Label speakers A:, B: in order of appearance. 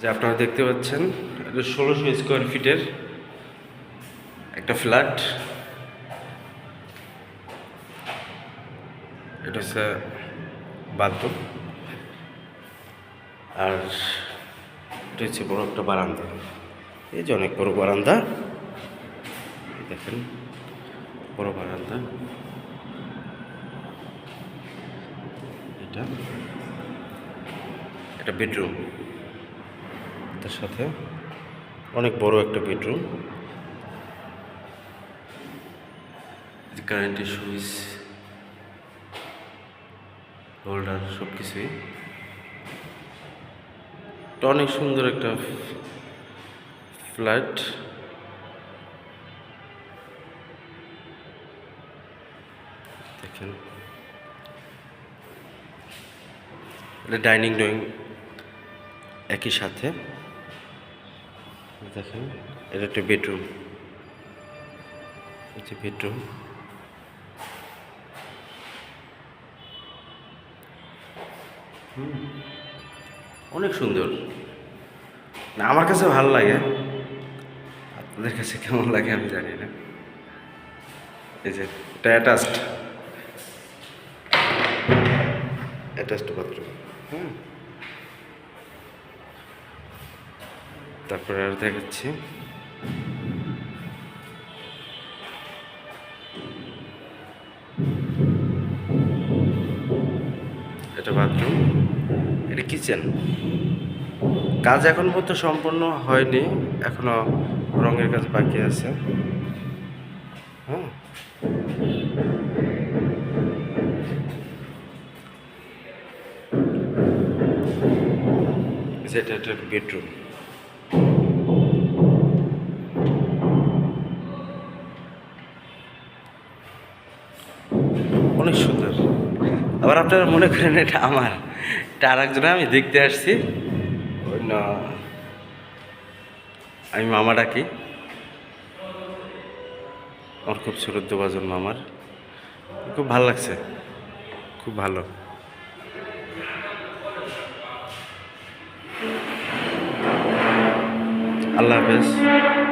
A: যে আপনারা দেখতে পাচ্ছেন, এটা ষোলোশো স্কোয়ার ফিটের একটা ফ্ল্যাট। এটা হচ্ছে বাথরুম। আর এটা হচ্ছে বড় একটা বারান্দা। এই যে অনেক বড় বারান্দা। দেখেন, বড় বারান্দা। এটা একটা বেডরুম। তার সাথে অনেক বড় একটা বেডরুম। কারেন্টের সুইচ হোল্ডার সব কিছুই এটা অনেক সুন্দর একটা ফ্ল্যাট। দেখেন। ডাইনিং ডোয়িং একই সাথে। দেখেন, এটা একটা বেডরুম। হচ্ছে বেডরুম। অনেক সুন্দর। না, আমার কাছে ভালো লাগে। আপনাদের কাছে কেমন লাগে আমি জানি না। এই যে, এটা অ্যাটাচড অ্যাটাচড বাথরুম হুম। তারপরে আর দেখাচ্ছি। এটা বাথরুম এটা কিচেন কাজ এখন পর্যন্ত সম্পূর্ণ হয়নি, এখনও রঙের কাজ বাকি আছে। হ্যাঁ। যেটা একটা বেডরুম অনেক সুন্দর। আবার আপনারা মনে করেন এটা আমার, এটা আর আমি দেখতে আসছি। না আমি মামা ডাকি। আমার খুব শ্রদ্ধ বাজন মামার। খুব ভালো লাগছে, খুব ভালো। আল্লাহ হাফেজ।